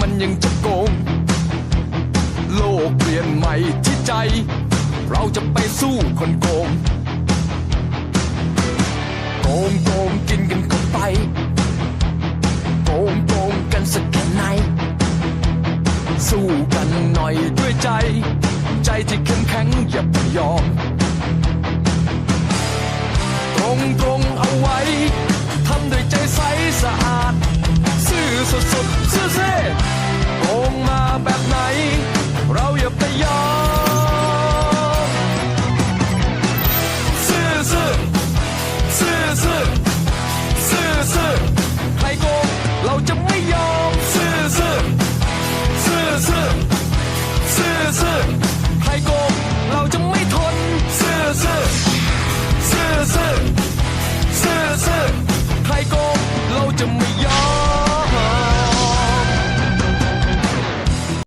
มันยังจะโกง โลกเปลี่ยนใหม่ที่ใจ เราจะไปสู้คนโกง โกงโกงกินกันเข้าไป โกงโกงกันสักแค่ไหน สู้กันหน่อยด้วยใจ ใจที่เข้มแข็งอย่าไปยอม สดส